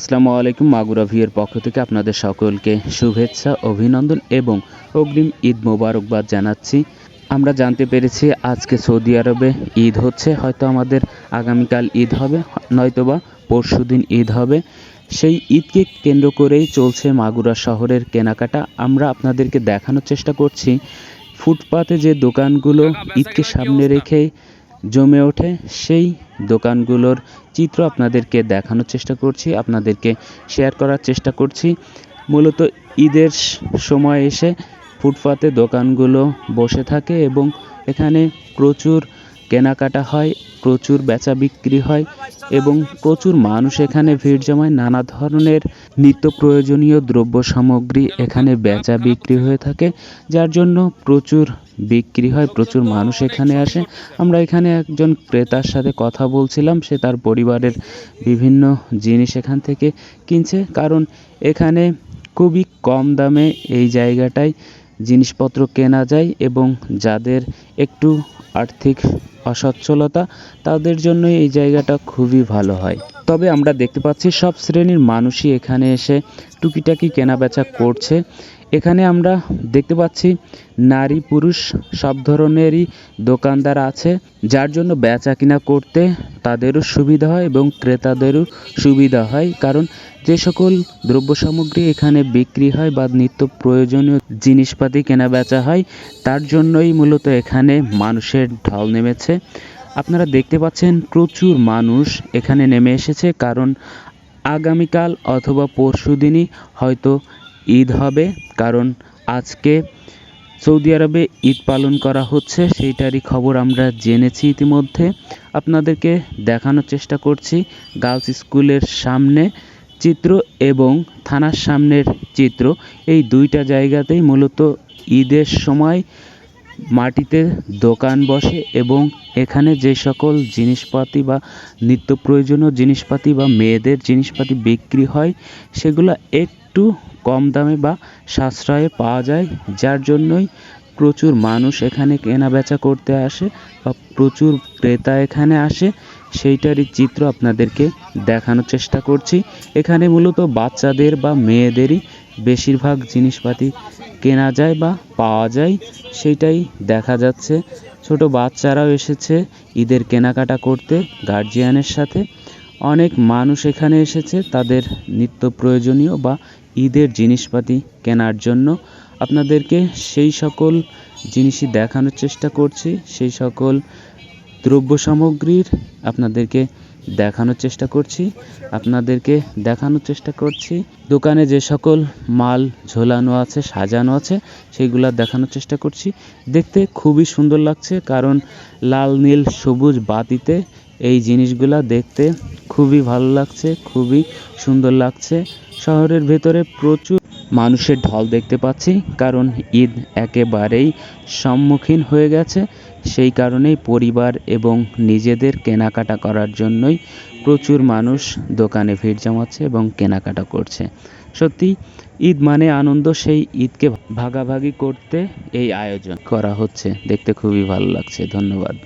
আসসালামু আলাইকুম মাগুরা ভিউয়ের পক্ষ থেকে আপনাদের সকলকে শুভেচ্ছা, অভিনন্দন এবং অগ্রিম ঈদ মোবারকবাদ জানাচ্ছি। আমরা জানতে পেরেছি আজকে সৌদি আরবে ঈদ হচ্ছে, হয়তো আমাদের আগামীকাল ঈদ হবে, নয়তোবা পরশুদিন ঈদ হবে। সেই ঈদকে কেন্দ্র করেই চলছে মাগুরা শহরের কেনাকাটা। আমরা আপনাদেরকে দেখানোর চেষ্টা করছি। ফুটপাতে যে দোকানগুলো ঈদকে সামনে রেখে জমে ওঠে সেই দোকানগুলোর চিত্র আপনাদেরকে দেখানোর চেষ্টা করছি, আপনাদেরকে শেয়ার করার চেষ্টা করছি। মূলত ঈদের সময় এসে ফুটপাতে দোকানগুলো বসে থাকে এবং এখানে প্রচুর কেনাকাটা হয়, প্রচুর বেচা বিক্রি হয় এবং প্রচুর মানুষ এখানে ভিড় জমায় নানা ধরনের নিত্য প্রয়োজনীয় দ্রব্য সামগ্রী এখানে বেচা বিক্রি হয়ে থাকে, যার জন্য প্রচুর বিক্রি হয়, প্রচুর মানুষ এখানে আসে। আমরা এখানে একজন ক্রেতার সাথে কথা বলছিলাম, সে তার পরিবারের বিভিন্ন জিনিস এখান থেকে কিনছে, কারণ এখানে খুবই কম দামে এই জায়গাটায় জিনিসপত্র কেনা যায় এবং যাদের একটু আর্থিক অসচ্ছলতা, তাদের জন্য এই জায়গাটা খুবই ভালো হয়। তবে আমরা দেখতে পাচ্ছি সব শ্রেণির মানুষই এখানে এসে টুকিটাকি কেনাবেচা করছে। এখানে আমরা দেখতে পাচ্ছি নারী পুরুষ সব ধরনেরই দোকানদার আছে, যার জন্য বেচা কিনা করতে তাদেরও সুবিধা হয় এবং ক্রেতাদেরও সুবিধা হয়। কারণ যে সকল দ্রব্য সামগ্রী এখানে বিক্রি হয় বা নিত্য প্রয়োজনীয় জিনিসপাতি কেনা বেচা হয়, তার জন্যই মূলত এখানে মানুষের ঢল নেমেছে। আপনারা দেখতে পাচ্ছেন প্রচুর মানুষ এখানে নেমে এসেছে, কারণ আগামীকাল অথবা পরশু দিনই হয়তো ঈদ হবে, কারণ আজকে সৌদি আরবে ঈদ পালন করা হচ্ছে, সেইটারই খবর আমরা জেনেছি ইতিমধ্যে। আপনাদেরকে দেখানোর চেষ্টা করছি গার্লস স্কুলের সামনে চিত্র এবং থানার সামনের চিত্র। এই দুইটা জায়গাতেই মূলত ঈদের সময় মাটিতে দোকান বসে এবং এখানে যে সকল জিনিসপাতি বা নিত্য প্রয়োজনীয় জিনিসপাতি বা মেয়েদের জিনিসপাতি বিক্রি হয়, সেগুলো একটু কম দামে বা সাশ্রয়ে পাওয়া যায়। যার জন্যই প্রচুর মানুষ এখানে কেনা বেচা করতে আসে বা প্রচুর ক্রেতা এখানে আসে। সেইটারই চিত্র আপনাদেরকে দেখানোর চেষ্টা করছি। এখানে মূলত বাচ্চাদের বা মেয়েদেরই বেশিরভাগ জিনিসপাতি কেনা যায় বা পাওয়া যায়, সেটাই দেখা যাচ্ছে। ছোট বাচ্চারাও এসেছে ঈদের কেনাকাটা করতে গার্জিয়ানের সাথে। অনেক মানুষ এখানে এসেছে তাদের নিত্য প্রয়োজনীয় বা ঈদের জিনিসপাতি কেনার জন্য। আপনাদেরকে সেই সকল জিনিসই দেখানোর চেষ্টা করছি। সেই সকল দ্রব্য সামগ্রীর আপনাদেরকে দেখানোর চেষ্টা করছি, আপনাদেরকে দেখানোর চেষ্টা করছি। দোকানে যে সকল মাল ঝোলানো আছে, সাজানো আছে সেইগুলা দেখানোর চেষ্টা করছি। দেখতে খুবই সুন্দর লাগছে, কারণ লাল, নীল, সবুজ বাতিতে এই জিনিসগুলা দেখতে খুবই ভালো লাগছে, খুবই সুন্দর লাগছে। শহরের ভেতরে প্রচুর মানুষের ঢল দেখতে পাচ্ছি, কারণ ঈদ একেবারেই সম্মুখীন হয়ে গেছে। সেই কারণেই পরিবার এবং নিজেদের কেনাকাটা করার জন্যই প্রচুর মানুষ দোকানে ভিড় জমাচ্ছে এবং কেনাকাটা করছে। সত্যি, ঈদ মানে আনন্দ, সেই ঈদকে ভাগাভাগি করতে এই আয়োজন করা হচ্ছে। দেখতে খুবই ভালো লাগছে। ধন্যবাদ।